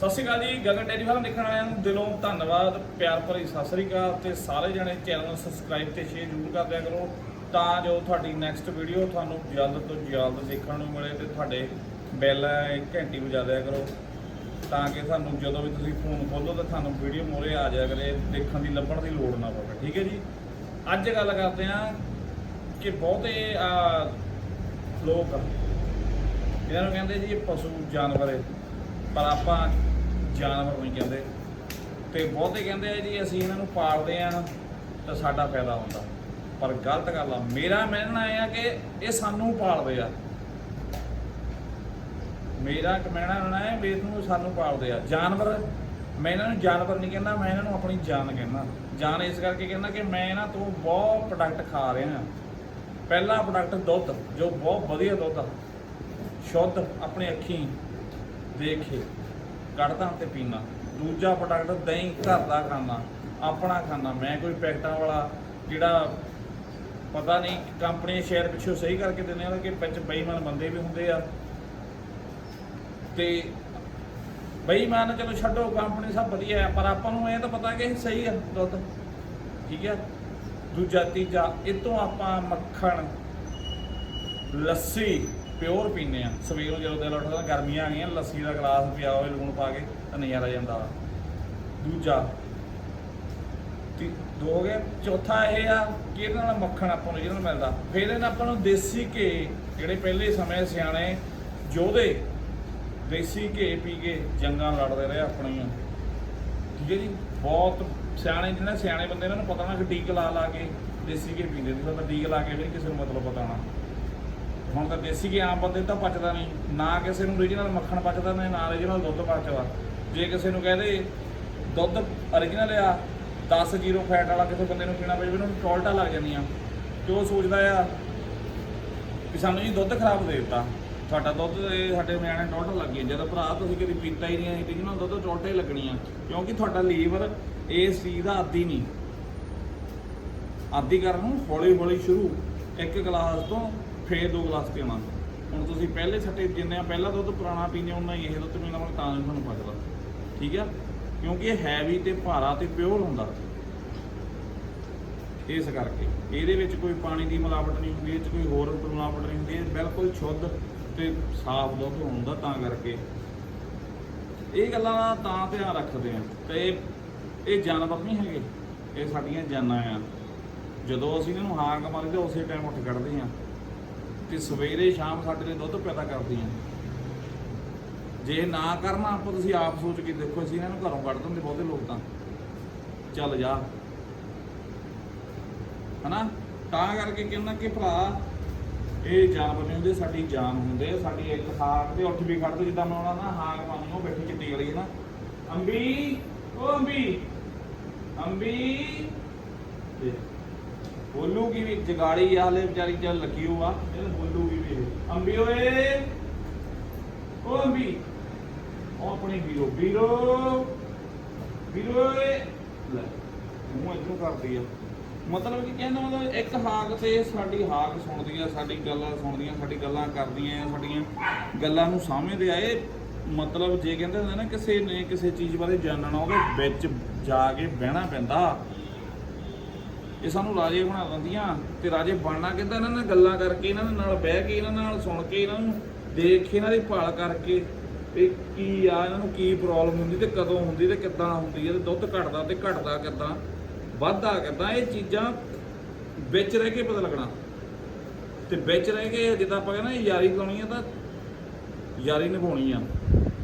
ਸਤਿ ਸ਼੍ਰੀ ਅਕਾਲ ਜੀ, Gagan dairy farm ਦੇਖਣ ਵਾਲਿਆਂ ਨੂੰ ਦਿਲੋਂ ਧੰਨਵਾਦ, ਪਿਆਰ ਭਰੀ ਸਤਿ ਸ਼੍ਰੀ ਅਕਾਲ ਤੇ ਸਾਰੇ ਜਣੇ ਚੈਨਲ ਨੂੰ ਸਬਸਕ੍ਰਾਈਬ ਤੇ ਸ਼ੇਅਰ ਜ਼ਰੂਰ ਕਰ ਦਿਆ ਕਰੋ ਤਾਂ ਜੋ ਤੁਹਾਡੀ ਨੈਕਸਟ ਵੀਡੀਓ ਤੁਹਾਨੂੰ ਜਲਦ ਤੋਂ ਜਲਦ ਦੇਖਣ ਨੂੰ ਮਿਲੇ ਤੇ ਤੁਹਾਡੇ ਬੈਲ ਘੰਟੀ ਵਜਾ ਦਿਆ ਕਰੋ ਤਾਂ ਕਿ ਤੁਹਾਨੂੰ ਜਦੋਂ ਵੀ ਤੁਸੀਂ ਫੋਨ ਖੋਲੋ ਤਾਂ ਤੁਹਾਨੂੰ ਵੀਡੀਓ ਮੋਰੇ ਆ ਜਾਇਆ ਕਰੇ, ਦੇਖਣ ਦੀ ਲੱਭਣ ਦੀ ਲੋੜ ਨਾ ਪਵੇ। ਠੀਕ ਹੈ ਜੀ? ਅੱਜ ਗੱਲ ਕਰਦੇ ਹਾਂ ਕਿ ਬਹੁਤੇ ਲੋਕ ਇਹਨਾਂ ਨੂੰ ਕਹਿੰਦੇ ਜੀ ਇਹ ਪਸ਼ੂ ਜਾਨਵਰ ਹੈ, ਪਰ ਆਪਾਂ ਜਾਨਵਰ ਨਹੀਂ ਕਹਿੰਦੇ। ਤੇ ਬਹੁਤੇ ਕਹਿੰਦੇ ਆ ਜੀ, ਅਸੀਂ ਇਹਨਾਂ ਨੂੰ ਪਾਲਦੇ ਆ, ਤਾਂ ਸਾਡਾ ਫਾਇਦਾ ਹੁੰਦਾ। ਪਰ ਗਲਤ ਗੱਲ ਆ, ਮੇਰਾ ਮੰਨਣਾ ਇਹ ਆ ਕਿ ਇਹ ਸਾਨੂੰ ਪਾਲਦੇ ਆ। ਮੇਰਾ ਕਹਿਣਾ ਹੋਣਾ ਹੈ ਵੀ ਇਹਨੂੰ ਸਾਨੂੰ ਪਾਲਦੇ ਆ। ਜਾਨਵਰ, ਮੈਂ ਇਹਨਾਂ ਨੂੰ ਜਾਨਵਰ ਨਹੀਂ ਕਹਿੰਦਾ, ਮੈਂ ਇਹਨਾਂ ਨੂੰ ਆਪਣੀ ਜਾਨ ਕਹਿੰਦਾ। ਜਾਨ ਇਸ ਕਰਕੇ ਕਹਿੰਦਾ ਕਿ ਮੈਂ ਇਹਨਾਂ ਤੋਂ ਬਹੁਤ ਪ੍ਰੋਡਕਟ ਖਾ ਰਿਹਾ ਹਾਂ ਪਹਿਲਾ ਪ੍ਰੋਡਕਟ ਦੁੱਧ, ਜੋ ਬਹੁਤ ਵਧੀਆ ਦੁੱਧ ਆ। ਸ਼ੁੱਧ ਆਪਣੀ ਅੱਖੀਂ ਦੇਖੇ ਕੱਢਦਾ ਤੇ ਪੀਣਾ ਦੂਜਾ ਪ੍ਰੋਡਕਟ ਦਹੀਂ ਘਰ ਦਾ ਖਾਣਾ ਆਪਣਾ ਖਾਣਾ ਮੈਂ ਕੋਈ ਪੈਕਟਾਂ ਵਾਲਾ ਜਿਹੜਾ ਪਤਾ ਨਹੀਂ ਕੰਪਨੀ ਸ਼ੇਅਰ ਪਿੱਛੋਂ ਸਹੀ ਕਰਕੇ ਦਿੰਦੇ ਆ ਕਿ ਵਿੱਚ ਬੇਈਮਾਨ ਬੰਦੇ ਵੀ ਹੁੰਦੇ ਆ। ਤੇ ਬੇਈਮਾਨ ਚਲੋ ਛੱਡੋ ਕੰਪਨੀ ਸਭ ਵਧੀਆ ਹੈ ਪਰ ਆਪਾਂ ਨੂੰ ਇਹ ਤਾਂ ਪਤਾ ਕਿ ਸਹੀ ਆ ਦੁੱਧ। ਠੀਕ ਹੈ ਦੂਜਾ, ਤੀਜਾ, ਇਹ ਤੋਂ ਆਪਾਂ ਮੱਖਣ, ਲੱਸੀ ਪਿਓਰ ਪੀਨੇ ਆ। ਸਵੇਰ ਨੂੰ ਜਦੋਂ ਦਿਲ ਉੱਠਦਾ, ਗਰਮੀਆਂ ਆ ਗਈਆਂ, ਲੱਸੀ ਦਾ ਗਲਾਸ ਪਿਆ ਹੋਵੇ, ਲੂਣ ਪਾ ਕੇ, ਤਾਂ ਨਜ਼ਾਰਾ ਜਾਂਦਾ ਵਾ। ਦੂਜਾ, ਤੀ, ਦੋ ਹੋ ਗਏ। ਚੌਥਾ ਇਹ ਆ ਕਿ ਇਹਦੇ ਨਾਲ ਮੱਖਣ ਆਪਾਂ ਨੂੰ ਜਿਹਨਾਂ ਮਿਲਦਾ। ਫਿਰ ਇਹਨਾਂ ਆਪਾਂ ਨੂੰ ਦੇਸੀ ਘੇ, ਜਿਹੜੇ ਪਹਿਲੇ ਸਮੇਂ ਸਿਆਣੇ ਯੋਧੇ ਦੇਸੀ ਘੇ ਪੀ ਕੇ ਜੰਗਾਂ ਲੜਦੇ ਰਹੇ ਆਪਣੀਆਂ। ਠੀਕ ਹੈ ਜੀ? ਬਹੁਤ ਸਿਆਣੇ ਜਿਹੜੇ ਸਿਆਣੇ ਬੰਦੇ ਇਹਨਾਂ ਨੂੰ ਪਤਾ ਨਾ ਕਿ ਟੀਕ ਲਾ ਲਾ ਕੇ ਦੇਸੀ ਘੇ ਪੀਂਦੇ ਸੀ ਤਾਂ ਟੀਕ ਲਾ ਕੇ ਵੀ ਕਿਸੇ ਨੂੰ ਮਤਲਬ ਪਤਾ ਨਾ। ਹੁਣ ਤਾਂ ਦੇਸੀ ਘੀ ਆਮ ਬੰਦੇ ਤਾਂ ਪਚਦਾ ਨਹੀਂ, ਨਾ ਕਿਸੇ ਨੂੰ ਓਰੀਜਨਲ ਮੱਖਣ ਪਚਦਾ ਨਹੀਂ ਨਾ ਓਰੀਜਨਲ ਦੁੱਧ ਪਚਦਾ। ਜੇ ਕਿਸੇ ਨੂੰ ਕਹਦੇ ਦੁੱਧ ਓਰੀਜਨਲ ਆ 10 ਜ਼ੀਰੋ ਫੈਟ ਵਾਲਾ ਕਿਸੇ ਬੰਦੇ ਨੂੰ ਪੀਣਾ ਪਵੇ, ਉਹਨੂੰ ਟੋਲਟਾ ਲੱਗ ਜਾਂਦੀਆਂ। ਤੇ ਉਹ ਸੋਚਦਾ ਆ ਕਿ ਸਾਨੂੰ ਜੀ ਦੁੱਧ ਖਰਾਬ ਦੇ ਦਿੱਤਾ। ਤੁਹਾਡਾ ਦੁੱਧ ਸਾਡੇ ਨਿਆਣੇ ਟੋਲਟਾ ਲੱਗ ਗਈ ਜਦੋਂ ਭਰਾ ਤੁਸੀਂ ਕਦੀ ਪੀਤਾ ਹੀ ਨਹੀਂ ਓਰੀਜਨਲ ਦੁੱਧ ਟੋਲਟਾ ਹੀ ਲੱਗਣੀਆਂ। ਕਿਉਂਕਿ ਤੁਹਾਡਾ ਲੀਵਰ ਇਸ ਚੀਜ਼ ਦਾ ਆਦੀ ਨਹੀਂ। ਆਦੀ ਕਰਨ ਨੂੰ ਹੌਲੀ ਹੌਲੀ ਸ਼ੁਰੂ। ਇੱਕ ਗਲਾਸ ਤੋਂ ਫੇਰ ਦੋ ਗਲਾਸ ਪੀਣਾ ਹੁਣ ਤੁਸੀਂ ਪਹਿਲੇ ਛੱਟੇ ਜਿੰਨੇ ਆ, ਪਹਿਲਾ ਦੁੱਧ ਪੁਰਾਣਾ ਪੀਂਦੇ ਉਹਨਾਂ ਹੀ ਇਹ ਦੁੱਧ ਪੀਣਾ ਵਾਲਾ ਤਾਂ ਨਹੀਂ ਤੁਹਾਨੂੰ ਪਚਦਾ ਠੀਕ ਆ? ਕਿਉਂਕਿ ਇਹ ਹੈਵੀ ਤੇ ਭਾਰਾ ਤੇ ਪਿਓਰ ਹੁੰਦਾ। ਇਸ ਕਰਕੇ ਇਹਦੇ ਵਿੱਚ ਕੋਈ ਪਾਣੀ ਦੀ ਮਿਲਾਵਟ ਨਹੀਂ ਹੁੰਦੀ, ਇਹ 'ਚ ਕੋਈ ਹੋਰ ਮਿਲਾਵਟ ਨਹੀਂ ਹੁੰਦੀ, ਇਹ ਬਿਲਕੁਲ ਸ਼ੁੱਧ ਤੇ ਸਾਫ਼ ਦੁੱਧ ਹੁੰਦਾ ਤਾਂ ਕਰਕੇ। ਇਹ ਗੱਲਾਂ ਦਾ ਤਾਂ ਧਿਆਨ ਰੱਖਦੇ ਆ ਤੇ ਇਹ- ਇਹ ਜਾਨਵਰ ਨਹੀਂ ਹੈਗੇ, ਇਹ ਸਾਡੀਆਂ ਜਾਨਾਂ ਆ। ਜਦੋਂ ਅਸੀਂ ਇਹਨਾਂ ਨੂੰ ਹਾਕ ਮਾਰੀ ਤਾਂ ਉਸੇ ਟਾਈਮ ਉੱਠ ਕੱਢਦੇ ਆ। ਤੇ ਸਵੇਰੇ ਸ਼ਾਮ ਸਾਡੇ ਲਈ ਦੁੱਧ ਪੈਦਾ ਕਰਦੀਆਂ। ਜੇ ਨਾ ਕਰਨਾ, ਆਪਾਂ ਤੁਸੀਂ ਆਪ ਸੋਚ ਕੇ ਦੇਖੋ, ਅਸੀਂ ਇਹਨਾਂ ਨੂੰ ਘਰੋਂ ਕੱਢ ਦਿੰਦੇ ਬਹੁਤੇ ਲੋਕ ਤਾਂ। ਚੱਲ ਜਾ। ਹਨਾ? ਤਾਂ ਕਰਕੇ ਕਹਿੰਦਾ ਕਿ ਭਰਾ, ਇਹ ਜਾਨਵਰ ਨਹੀਂ ਹੁੰਦੇ, ਸਾਡੀ ਜਾਨ ਹੁੰਦੇ ਸਾਡੀ ਇੱਕ ਹਾਕ ਤੇ ਉੱਠ ਵੀ ਖੜਦੇ ਜਿੱਦਾਂ ਮੈਂ ਉਹਨਾਂ ਨਾ ਹਾਕ ਪਾਣੀ ਉਹ ਬੈਠੀ ਚਿੱਟੀ ਵਾਲੀ ਹੈ ਨਾ। ਅੰਬੀ, ਓ ਅੰਬੀ। ਅੰਬੀ ਬੋਲੂਗੀ ਵੀ ਜਗਾੜੀ ਆ, ਹਲੇ ਵਿਚਾਰੀ ਚੱਲ ਲੱਗੀ ਹੋ ਆ। ਇਹ ਬੋਲੂਗੀ ਵੀ ਇਹ। ਅੰਬੀ ਓਏ, ਓ ਅੰਬੀ। ਉਹ ਆਪਣੀ ਵੀਰੋ ਵੀਰੋ ਵੀਰੋ ਓਏ। ਲੈ, ਮੂੰਹ ਇਧਰੋਂ ਕਰਦੀ ਆ। ਮਤਲਬ ਕਿ ਕਹਿੰਦਾ ਮਤਲਬ ਇੱਕ ਹਾਕ ਤੇ ਸਾਡੀ ਹਾਕ ਸੁਣਦੀ ਆ, ਸਾਡੀ ਗੱਲਾਂ ਸੁਣਦੀਆਂ ਸਾਡੀ ਗੱਲਾਂ ਕਰਦੀਆਂ ਆ, ਸਾਡੀਆਂ ਗੱਲਾਂ ਨੂੰ ਸਮਝਦੇ ਆ। ਇਹ ਮਤਲਬ ਜੇ ਕਹਿੰਦੇ ਹੁੰਦੇ ਨਾ ਕਿਸੇ ਨੇ ਕਿਸੇ ਚੀਜ਼ ਬਾਰੇ ਜਾਣਨਾ ਉਹਦੇ ਵਿੱਚ ਜਾ ਕੇ ਬਹਿਣਾ ਪੈਂਦਾ। ਇਹ ਸਾਨੂੰ ਰਾਜੇ ਬਣਾ ਦਿੰਦੀਆਂ ਤੇ ਰਾਜੇ ਬਣਨਾ ਕਿੱਦਾਂ? ਇਹਨਾਂ ਨਾਲ ਗੱਲਾਂ ਕਰਕੇ, ਇਹਨਾਂ ਦੇ ਨਾਲ ਬਹਿ ਕੇ, ਇਹਨਾਂ ਨਾਲ ਸੁਣ ਕੇ, ਇਹਨਾਂ ਨੂੰ ਦੇਖ ਕੇ, ਇਹਨਾਂ ਦੀ ਭਾਲ ਕਰਕੇ ਇਹ ਕੀ ਆ, ਇਹਨਾਂ ਨੂੰ ਕੀ ਪ੍ਰੋਬਲਮ ਹੁੰਦੀ ਤੇ ਕਦੋਂ ਹੁੰਦੀ ਤੇ ਕਿੱਦਾਂ ਹੁੰਦੀ ਹੈ ਤੇ ਦੁੱਧ ਘਟਦਾ ਤੇ ਘਟਦਾ ਕਿੱਦਾਂ, ਵੱਧਦਾ ਕਿੱਦਾਂ, ਇਹ ਚੀਜ਼ਾਂ ਵਿੱਚ ਰਹਿ ਕੇ ਪਤਾ ਲੱਗਣਾ। ਤੇ ਵਿੱਚ ਰਹਿ ਕੇ ਜਿੱਦਾਂ ਆਪਾਂ ਕਹਿੰਦੇ ਯਾਰੀ ਲਾਉਣੀ ਆ ਤਾਂ ਯਾਰੀ ਨਿਭਾਉਣੀ ਆ।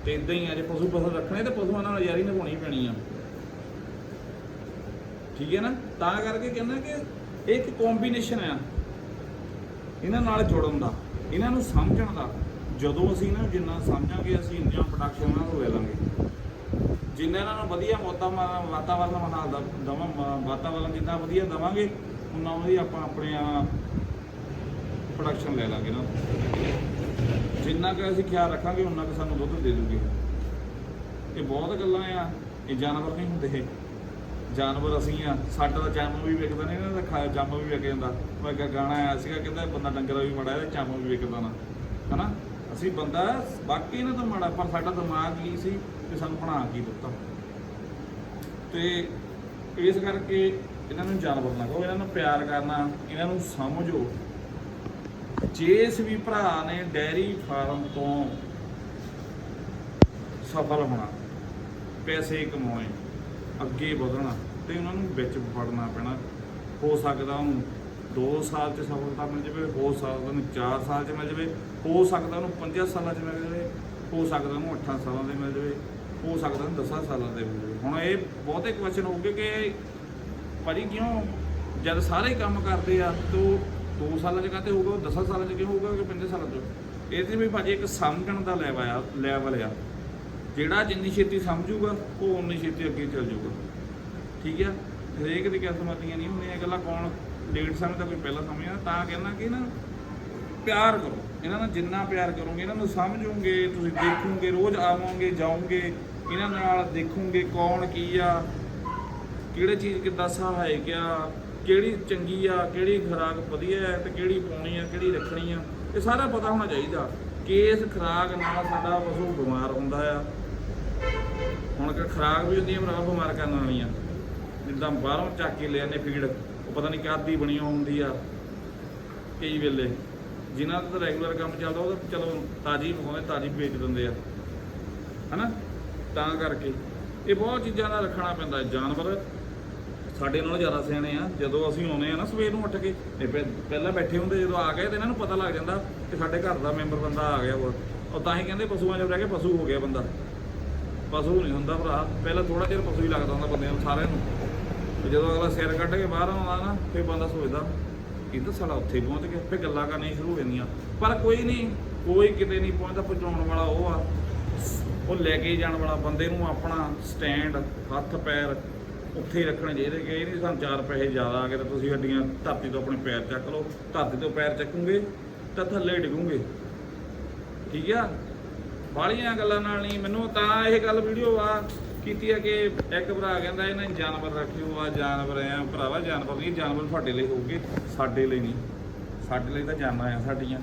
ਤੇ ਇਦਾਂ ਹੀ ਆ, ਜੇ ਪਸ਼ੂ ਪਸ਼ੂ ਰੱਖਣੇ ਤੇ ਪਸ਼ੂਆਂ ਨਾਲ ਯਾਰੀ ਨਿਭਾਉਣੀ ਪੈਣੀ ਆ। ਠੀਕ ਹੈ ਨਾ? ਤਾਂ ਕਰਕੇ ਕਹਿੰਦਾ ਕਿ ਇਹ ਇੱਕ ਕੰਬੀਨੇਸ਼ਨ ਆ ਇਹਨਾਂ ਨਾਲ ਜੁੜਨ ਦਾ, ਇਹਨਾਂ ਨੂੰ ਸਮਝਣ ਦਾ। ਜਦੋਂ ਅਸੀਂ ਇਹਨਾਂ ਨੂੰ ਜਿੰਨਾ ਸਮਝਾਂਗੇ, ਅਸੀਂ ਇੰਨਾ ਪ੍ਰੋਡਕਸ਼ਨ ਨਾਲ ਹੋ ਲਾਂਗੇ ਜਿੰਨਾ ਇਹਨਾਂ ਨੂੰ ਵਧੀਆ ਵਾਤਾਵਰਨ ਵਾਤਾਵਰਨ ਬਣਾ ਦਵਾਂ ਵਾਤਾਵਰਨ ਜਿੰਨਾ ਵਧੀਆ ਦਵਾਂਗੇ, ਉਨਾ ਵਧੀਆ ਆਪਾਂ ਆਪਣੇ ਪ੍ਰੋਡਕਸ਼ਨ ਲੈ ਲਾਂਗੇ ਨਾ। ਜਿੰਨਾ ਕਿ ਅਸੀਂ ਖਿਆਲ ਰੱਖਾਂਗੇ, ਉਨਾ ਕਿ ਸਾਨੂੰ ਦੁੱਧ ਦੇ ਦੂਗੇ। ਇਹ ਬਹੁਤ ਗੱਲਾਂ ਆ, ਇਹ ਜਾਨਵਰ ਨਹੀਂ ਹੁੰਦੇ ਇਹ। ਜਾਨਵਰ ਅਸੀਂ ਆ, ਸਾਡਾ ਤਾਂ ਜੰਮ ਵੀ ਵਿਕਦਾ ਨਹੀਂ ਇਹਨਾਂ ਦਾ ਖਾ ਜੰਮ ਵੀ ਵਿਕ ਜਾਂਦਾ। ਉਹ ਇੱਕ ਗਾਣਾ ਆਇਆ ਸੀਗਾ, ਕਹਿੰਦਾ ਬੰਦਾ ਡੰਗਰ ਵੀ ਮਾੜਾ, ਇਹਦਾ ਚੰਮ ਵੀ ਵਿਕਦਾ ਨਾ। ਹਨਾ? ਅਸੀਂ ਬੰਦਾ, ਬਾਕੀ ਇਹਨਾਂ ਤੋਂ ਮਾੜਾ, ਪਰ ਸਾਡਾ ਦਿਮਾਗ ਕੀ ਸੀ ਕਿ ਸਾਨੂੰ ਬਣਾ ਕੀ ਦਿੱਤਾ। ਤੇ ਇਸ ਕਰਕੇ ਇਹਨਾਂ ਨੂੰ ਜਾਨਵਰ ਨਾ ਕਹੋ, ਇਹਨਾਂ ਨੂੰ ਪਿਆਰ ਕਰਨਾ, ਇਹਨਾਂ ਨੂੰ ਸਮਝੋ। ਜਿਸ ਵੀ ਭਰਾ ਨੇ ਡੈਰੀ ਫਾਰਮ ਤੋਂ ਸਫਲ ਹੋਣਾ, ਪੈਸੇ ਕਮਾਉਣੇ। ਅੱਗੇ ਵਧਣਾ ਤੇ ਉਹਨਾਂ ਨੂੰ ਵਿੱਚ ਫੜਨਾ ਪੈਣਾ। ਹੋ ਸਕਦਾ ਉਹਨੂੰ 2 ਸਾਲ 'ਚ ਸਫਲਤਾ ਮਿਲ ਜਾਵੇ, ਹੋ ਸਕਦਾ ਉਹਨੂੰ 4 ਸਾਲ 'ਚ ਮਿਲ ਜਾਵੇ, ਹੋ ਸਕਦਾ ਉਹਨੂੰ 5 ਸਾਲਾਂ 'ਚ ਮਿਲ ਜਾਵੇ, ਹੋ ਸਕਦਾ ਉਹਨੂੰ 8 ਸਾਲਾਂ ਦੇ ਮਿਲ ਜਾਵੇ, ਹੋ ਸਕਦਾ ਉਹਨੂੰ 10 ਸਾਲਾਂ ਦੇ ਮਿਲ ਜਾਵੇ। ਹੁਣ ਇਹ ਬਹੁਤੇ ਕੁਐਸਚਨ ਹੋਊਗੇ ਕਿ ਭਾਜੀ ਕਿਉਂ? ਜਦ ਸਾਰੇ ਕੰਮ ਕਰਦੇ ਆ, ਤੋ 2 ਸਾਲਾਂ 'ਚ ਕਾਤੇ ਹੋਊਗਾ 10 ਸਾਲਾਂ 'ਚ ਕਿਉਂ ਹੋਊਗਾ ਕਿ 5 ਸਾਲਾਂ 'ਚ? ਇਹ ਤੇ ਵੀ ਭਾਜੀ ਇੱਕ ਸਮਝਣ ਦਾ ਲੈਵਲ ਆ ਲੈਵਲ ਆ। ਜਿਹੜਾ ਜਿੰਨੀ ਛੇਤੀ ਸਮਝੂਗਾ, ਉਹ ਉਨੀ ਛੇਤੀ ਅੱਗੇ ਚੱਲ ਜਾਊਗਾ। ਠੀਕ ਆ? ਹਰੇਕ ਦੀ ਕਿਸਮਤੀਆਂ ਨਹੀਂ ਹੁੰਦੀਆਂ ਗੱਲਾਂ ਕੌਣ ਲੇਟ ਸਮਝਦਾ ਕੋਈ ਪਹਿਲਾਂ ਸਮਝਦਾ, ਤਾਂ ਕਹਿੰਦਾ ਕਿ ਨਾ ਪਿਆਰ ਕਰੋ। ਇਹਨਾਂ ਨਾਲ ਜਿੰਨਾ ਪਿਆਰ ਕਰੋਗੇ, ਇਹਨਾਂ ਨੂੰ ਸਮਝੋਗੇ, ਤੁਸੀਂ ਦੇਖੋਗੇ, ਰੋਜ਼ ਆਵੋਗੇ, ਜਾਓਗੇ, ਇਹਨਾਂ ਨਾਲ ਦੇਖੋਗੇ ਕੌਣ ਕੀ ਆ, ਕਿਹੜੇ ਚੀਜ਼ ਕਿੱਦਾਂ ਸਹਾਇਕ ਆ, ਕਿਹੜੀ ਚੰਗੀ ਆ, ਕਿਹੜੀ ਖੁਰਾਕ ਵਧੀਆ ਹੈ ਤੇ ਕਿਹੜੀ ਪਾਉਣੀ ਆ, ਕਿਹੜੀ ਰੱਖਣੀ ਆ, ਇਹ ਸਾਰਾ ਪਤਾ ਹੋਣਾ ਚਾਹੀਦਾ। ਕਿ ਇਸ ਖੁਰਾਕ ਨਾਲ ਸਾਡਾ ਪਸ਼ੂ ਬਿਮਾਰ ਹੁੰਦਾ ਆ। ਹੁਣ ਕਿ ਖੁਰਾਕ ਵੀ ਹੁੰਦੀ ਹੈ ਭਰਾ ਬਿਮਾਰ ਕਰਨ ਵਾਲੀਆਂ ਜਿੱਦਾਂ ਬਾਹਰੋਂ ਚੱਕ ਕੇ ਲਿਆਨੇ ਫੀਡ, ਉਹ ਪਤਾ ਨਹੀਂ ਕਾਦੀ ਬਣੀ ਹੁੰਦੀ ਆ, ਕਈ ਵੇਲੇ। ਜਿਨ੍ਹਾਂ ਦਾ ਰੈਗੂਲਰ ਕੰਮ ਚੱਲਦਾ, ਉਹ ਤਾਂ ਚਲੋ ਤਾਜੀ ਪਕਾਉਂਦੇ, ਤਾਜੀ ਵੇਚ ਦਿੰਦੇ ਆ। ਹਨਾ? ਤਾਂ ਕਰਕੇ। ਇਹ ਬਹੁਤ ਚੀਜ਼ਾਂ ਦਾ ਰੱਖਣਾ ਪੈਂਦਾ, ਜਾਨਵਰ ਸਾਡੇ ਨਾਲੋਂ ਜ਼ਿਆਦਾ ਸਿਆਣੇ ਆ। ਜਦੋਂ ਅਸੀਂ ਆਉਨੇ ਆ ਨਾ ਸਵੇਰ ਨੂੰ ਉੱਠ ਕੇ ਇਹ ਪਹਿ- ਪਹਿਲਾਂ ਬੈਠੇ ਹੁੰਦੇ, ਜਦੋਂ ਆ ਗਏ ਤੇ ਇਹਨਾਂ ਨੂੰ ਪਤਾ ਲੱਗ ਜਾਂਦਾ ਕਿ ਸਾਡੇ ਘਰ ਦਾ ਮੈਂਬਰ ਬੰਦਾ ਆ ਗਿਆ ਵਾ। ਉਹ ਤਾਂ ਹੀ ਕਹਿੰਦੇ ਪਸ਼ੂਆਂ 'ਚ ਰਹਿ ਕੇ ਪਸ਼ੂ ਹੋ ਗਿਆ ਬੰਦਾ। ਪਸ਼ੂ ਨਹੀਂ ਹੁੰਦਾ ਭਰਾ। ਪਹਿਲਾਂ ਥੋੜਾ ਚਿਰ ਪਸ਼ੂ ਹੀ ਲੱਗਦਾ ਹੁੰਦਾ ਬੰਦਿਆਂ ਨੂੰ, ਸਾਰਿਆਂ ਨੂੰ। ਤੇ ਜਦੋਂ ਅਗਲਾ ਸਿਰ ਕੱਢ ਕੇ ਬਾਹਰ ਆਉਂਦਾ ਨਾ, ਫਿਰ ਬੰਦਾ ਸੋਚਦਾ, ਇਹ ਤਾਂ ਸਾਡਾ ਉੱਥੇ ਪਹੁੰਚ ਗਿਆ, ਫਿਰ ਗੱਲਾਂ ਕਰਨੀਆਂ ਸ਼ੁਰੂ ਹੋ ਜਾਂਦੀਆਂ। ਪਰ ਕੋਈ ਨਹੀਂ, ਕੋਈ ਕਿਤੇ ਨਹੀਂ ਪਹੁੰਚਦਾ, ਪਹੁੰਚਾਉਣ ਵਾਲਾ ਉਹ ਆ। ਉਹ ਲੈ ਕੇ ਜਾਣ ਵਾਲਾ ਬੰਦੇ ਨੂੰ ਆਪਣਾ ਸਟੈਂਡ ਹੱਥ, ਪੈਰ ਉੱਥੇ ਹੀ ਰੱਖਣੇ ਚਾਹੀਦੇ ਕਿ ਇਹ ਨਹੀਂ ਸਾਨੂੰ ਚਾਰ ਪੈਸੇ ਜ਼ਿਆਦਾ ਆ ਗਏ ਤਾਂ ਤੁਸੀਂ ਗੱਡੀਆਂ ਧਰਤੀ ਤੋਂ ਆਪਣੇ ਪੈਰ ਚੱਕ ਲਓ। ਧਰਤੀ ਤੋਂ ਪੈਰ ਚੱਕੂਗੇ ਤਾਂ ਥੱਲੇ ਡਿੱਗੂਗੇ। ਠੀਕ ਆ? ਬਾਹਲੀਆਂ ਗੱਲਾਂ ਨਾਲ ਨਹੀਂ, ਮੈਨੂੰ ਤਾਂ ਇਹ ਗੱਲ ਵੀਡੀਓ ਆ ਕੀਤੀ ਆ ਕਿ ਇੱਕ ਭਰਾ ਕਹਿੰਦਾ ਇਹਨਾਂ ਜਾਨਵਰ ਰੱਖਿਓ ਆ ਜਾਨਵਰ ਆ ਭਰਾਵਾ ਜਾਨਵਰ ਨਹੀਂ, ਜਾਨਵਰ ਤੁਹਾਡੇ ਲਈ ਹੋਊਗੇ, ਸਾਡੇ ਲਈ ਨਹੀਂ। ਸਾਡੇ ਲਈ ਤਾਂ ਜਾਨਾਂ ਆ ਸਾਡੀਆਂ।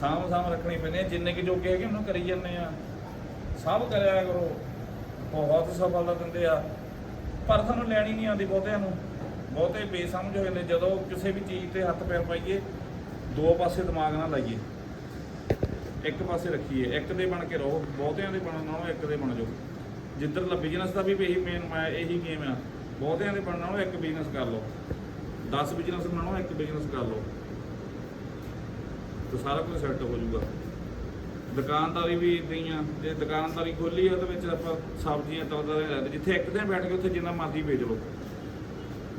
ਸਾਂਭ ਸਾਂਭ ਰੱਖਣੀ ਪੈਂਦੀ ਜਿੰਨੇ ਕਿ ਜੋਗੇ ਹੈਗੇ ਉਹਨੂੰ ਕਰੀ ਜਾਂਦੇ ਆ। ਸਭ ਕਰਿਆ ਕਰੋ, ਬਹੁਤ ਸਫਲਤਾ ਦਿੰਦੇ ਆ। ਪਰ ਤੁਹਾਨੂੰ ਲੈਣੀ ਨਹੀਂ ਆਉਂਦੀ ਬਹੁਤਿਆਂ ਨੂੰ। ਬਹੁਤੇ ਬੇਸਮਝ ਹੋ ਜਾਂਦੇ ਜਦੋਂ ਕਿਸੇ ਵੀ ਚੀਜ਼ ਤੇ ਹੱਥ ਪੈਰ ਪਾਈਏ, ਦੋ ਪਾਸੇ ਦਿਮਾਗ ਨਾਲ ਲਾਈਏ। ਇੱਕ ਪਾਸੇ ਰੱਖੀਏ, ਇੱਕ ਦੇ ਬਣ ਕੇ ਰਹੋ, ਬਹੁਤਿਆਂ ਦੇ ਬਣਨ ਨਾਲੋਂ ਇੱਕ ਦੇ ਬਣ ਜਾਓ। ਜਿੱਧਰ ਲ ਬਿਜ਼ਨਸ ਦਾ ਵੀ ਇਹੀ ਮੇਨ ਮੈਂ ਇਹੀ ਗੇਮ ਆ, ਬਹੁਤਿਆਂ ਦੇ ਬਣਨ ਨਾਲੋਂ ਇੱਕ ਬਿਜ਼ਨਸ ਕਰ ਲਓ। 10 ਬਿਜ਼ਨਸ ਬਣਾਓ ਇੱਕ ਬਿਜ਼ਨਸ ਕਰ ਲਓ। ਤਾਂ ਸਾਰਾ ਕੁਝ ਸੈੱਟ ਹੋ ਜਾਊਗਾ। ਦੁਕਾਨਦਾਰੀ ਵੀ ਇਦਾਂ ਹੀ ਆ, ਜੇ ਦੁਕਾਨਦਾਰੀ ਖੋਲੀ ਆ, ਉਹਦੇ ਵਿੱਚ ਆਪਾਂ ਸਬਜ਼ੀਆਂ, ਤਲਦਾ ਰਹਿੰਦੇ ਜਿੱਥੇ ਇੱਕ ਥਾਂ ਬੈਠ ਕੇ ਉੱਥੇ ਜਿੰਨਾ ਮਰਜ਼ੀ ਵੇਚ ਲਓ।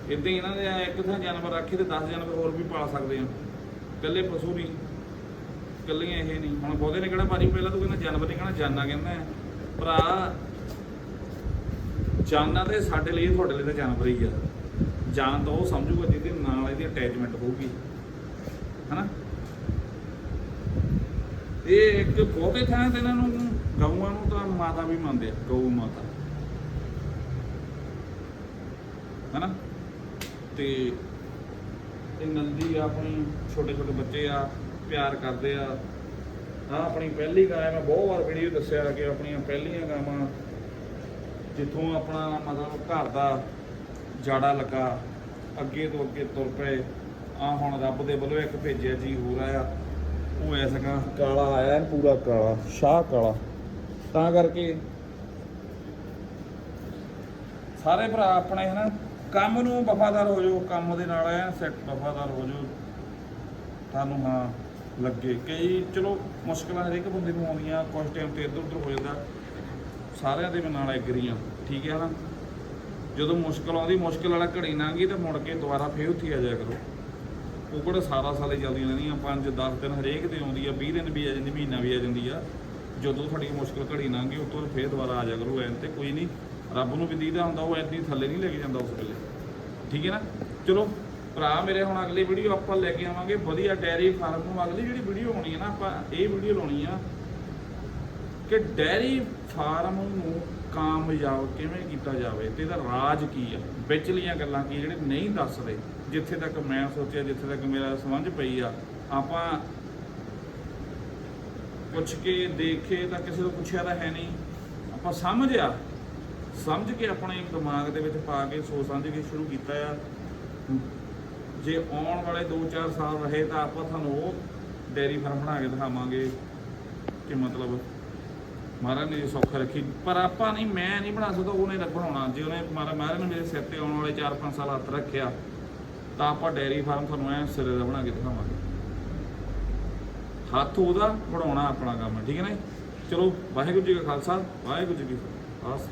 ਇਦਾਂ ਹੀ ਇਹਨਾਂ ਦੇ ਇੱਕ ਥਾਂ ਜਾਨਵਰ ਰੱਖੇ ਤੇ 10 ਜਾਨਵਰ ਹੋਰ ਵੀ ਪਾਲ ਸਕਦੇ ਆ। ਇਕੱਲੇ ਪਸ਼ੂ ਨਹੀਂ। ਇਕੱਲੀਆਂ ਇਹ ਨਹੀਂ। ਹੁਣ ਬਹੁਤੇ ਨੇ ਕਿਹੜਾ ਭਾਜੀ ਪਹਿਲਾਂ ਤੂੰ ਕਹਿੰਦਾ ਜਾਨਵਰ ਨਹੀਂ ਕਹਿੰਦਾ ਜਾਨਾ ਕਹਿੰਦਾ ਭਰਾ, ਜਾਨਾਂ ਤੇ ਸਾਡੇ ਲਈ, ਤੁਹਾਡੇ ਲਈ ਤਾਂ ਜਾਨਵਰ ਹੀ ਆ। ਜਾਨ ਤਾਂ ਉਹ ਸਮਝੂਗਾ ਜਿਹਦੇ ਨਾਲ ਇਹਦੀ ਅਟੈਚਮੈਂਟ ਹੋਊਗੀ। ਹਨਾ? ਇਹ ਇੱਕ ਬਹੁਤੇ ਥਾਂ ਤੇ ਇਹਨਾਂ ਨੂੰ, ਗਊਆਂ ਨੂੰ ਤਾਂ ਮਾਤਾ ਵੀ ਮੰਨਦੇ ਆ, ਗਊ ਮਾਤਾ। ਹਨਾ? ਤੇ ਇਹ ਨੰਦੀ ਆ ਆਪਣੀ ਛੋਟੇ ਛੋਟੇ ਬੱਚੇ ਆ। ਪਿਆਰ ਕਰਦੇ ਆ। ਹਾਂ ਆਪਣੀ ਪਹਿਲੀ ਗਾਂ ਹੈ, ਮੈਂ ਬਹੁਤ ਵਾਰ ਵੀਡੀਓ ਦੱਸਿਆ ਕਿ ਆਪਣੀਆਂ ਪਹਿਲੀਆਂ ਗਾਵਾਂ ਜਿੱਥੋਂ ਆਪਣਾ ਮਤਲਬ ਘਰ ਦਾ ਜਾੜਾ ਲੱਗਾ ਅੱਗੇ ਤੋਂ ਅੱਗੇ ਤੁਰ ਪਏ ਆ ਹੁਣ ਰੱਬ ਦੇ ਵੱਲੋਂ ਇੱਕ ਭੇਜਿਆ ਜੀ ਹੋਰ ਆਇਆ। ਉਹ ਐਸਾ ਗਾ ਕਾਲਾ ਆਇਆ ਪੂਰਾ ਕਾਲਾ ਸ਼ਾਹ ਕਾਲਾ। ਤਾਂ ਕਰਕੇ ਸਾਰੇ ਭਰਾ ਆਪਣੇ ਹਨਾ ਕੰਮ ਨੂੰ ਵਫਾਦਾਰ ਹੋ ਜਾਓ ਕੰਮ ਦੇ ਨਾਲ ਐ ਸੈੱਟ ਵਫਾਦਾਰ ਹੋ ਜਾਓ। ਤੁਹਾਨੂੰ ਹਾਂ ਲੱਗੇ। ਕਈ ਚਲੋ ਮੁਸ਼ਕਲਾਂ ਹਰੇਕ ਬੰਦੇ ਨੂੰ ਆਉਂਦੀਆਂ ਕੁਝ ਟਾਈਮ ਤੇ ਇੱਧਰ ਉੱਧਰ ਹੋ ਜਾਂਦਾ। ਸਾਰਿਆਂ ਦੇ ਮੈਂ ਨਾਲ ਐਗਰੀ ਆ ਠੀਕ ਹੈ ਨਾ? ਜਦੋਂ ਮੁਸ਼ਕਲ ਆਉਂਦੀ, ਮੁਸ਼ਕਲ ਵਾਲਾ ਘੜੀ ਲੰਘੀ ਤੇ ਮੁੜ ਕੇ ਦੁਬਾਰਾ ਫੇਰ ਉੱਥੇ ਆ ਜਾਇਆ ਕਰੋ। ਉਹ ਕਿਹੜਾ ਸਾਰਾ ਸਾਲ ਹੀ ਚੱਲਦੀਆਂ ਰਹਿੰਦੀਆਂ 5 10 ਦਿਨ ਹਰੇਕ ਦੇ ਆਉਂਦੀ ਆ 20 ਦਿਨ ਵੀ ਆ ਜਾਂਦੀ, ਮਹੀਨਾ ਵੀ ਆ ਜਾਂਦੀ ਆ। ਜਦੋਂ ਤੁਹਾਡੀ ਮੁਸ਼ਕਲ ਘੜੀ ਲੰਘੀ, ਉਸ ਤੋਂ ਬਾਅਦ ਫੇਰ ਦੁਬਾਰਾ ਆ ਜਾ ਕਰੋ, ਐਨ ਤੇ ਕੋਈ ਨਹੀਂ। ਰੱਬ ਨੂੰ ਵੀ ਦੀਦਾ ਹੁੰਦਾ, ਉਹ ਐਦੀ ਥੱਲੇ ਨਹੀਂ ਲੈ ਕੇ ਜਾਂਦਾ ਉਸ ਵੇਲੇ। ਠੀਕ ਹੈ ਨਾ? ਚਲੋ ਭਰਾ ਮੇਰੇ, ਹੁਣ ਅਗਲੀ ਵੀਡੀਓ ਆਪਾਂ ਲੈ ਕੇ ਆਵਾਂਗੇ ਵਧੀਆ ਡੈਰੀ ਫਾਰਮ ਨੂੰ। ਅਗਲੀ ਜਿਹੜੀ ਵੀਡੀਓ ਆਉਣੀ ਹੈ ਨਾ, ਆਪਾਂ ਇਹ ਵੀਡੀਓ ਲਾਉਣੀ ਆ ਕਿ ਡੈਰੀ ਫਾਰਮ ਨੂੰ ਕਾਮਯਾਬ ਕਿਵੇਂ ਕੀਤਾ ਜਾਵੇ ਤੇ ਇਹਦਾ ਰਾਜ ਕੀ ਆ? ਵਿਚਲੀਆਂ ਗੱਲਾਂ ਕੀ ਜਿਹੜੇ ਨਹੀਂ ਦੱਸ ਰਹੇ ਜਿੱਥੇ ਤੱਕ ਮੈਂ ਸੋਚਿਆ, ਜਿੱਥੇ ਤੱਕ ਮੇਰਾ ਸਮਝ ਪਈ ਆ, ਆਪਾਂ ਪੁੱਛ ਕੇ ਦੇਖੇ ਤਾਂ ਕਿਸੇ ਤੋਂ ਪੁੱਛਿਆ ਤਾਂ ਹੈ ਨਹੀਂ। ਆਪਾਂ ਸਮਝਿਆ ਸਮਝ ਕੇ ਆਪਣੇ ਦਿਮਾਗ ਦੇ ਵਿੱਚ ਪਾ ਕੇ ਸੋਚ ਸਮਝ ਕੇ ਸ਼ੁਰੂ ਕੀਤਾ ਆ। ਜੇ ਆਉਣ ਵਾਲੇ 2-4 ਸਾਲ ਰਹੇ ਤਾਂ ਆਪਾਂ ਤੁਹਾਨੂੰ ਉਹ ਡੇਅਰੀ ਫਾਰਮ ਬਣਾ ਕੇ ਦਿਖਾਵਾਂਗੇ ਕਿ ਮਤਲਬ ਮਹਾਰਾਜ ਨੇ ਜੀ ਸੌਖਾ ਰੱਖੀ। ਪਰ ਆਪਾਂ ਨਹੀਂ, ਮੈਂ ਨਹੀਂ ਬਣਾ ਸਕਦਾ, ਉਹਨੇ ਰੱਖ ਬਣਾਉਣਾ। ਜੇ ਉਹਨੇ ਮਹਾਰਾਜ ਮਹਾਰਾਜ ਨੇ ਮੇਰੇ ਸਿਰ ਤੇ ਆਉਣ ਵਾਲੇ 4-5 ਸਾਲ ਹੱਥ ਰੱਖਿਆ, ਤਾਂ ਆਪਾਂ ਡੇਅਰੀ ਫਾਰਮ ਤੁਹਾਨੂੰ ਐ ਸਿਰੇ ਦਾ ਬਣਾ ਕੇ ਦਿਖਾਵਾਂਗੇ। ਹੱਥ ਉਹਦਾ ਬਣਾਉਣਾ ਆਪਣਾ ਕੰਮ ਠੀਕ ਹੈ ਨਾ ਚਲੋ, ਵਾਹਿਗੁਰੂ ਜੀ ਕਾ ਖਾਲਸਾ, ਵਾਹਿਗੁਰੂ ਜੀ ਕੀ ਫਤਿਹ। ਆਸਰੀ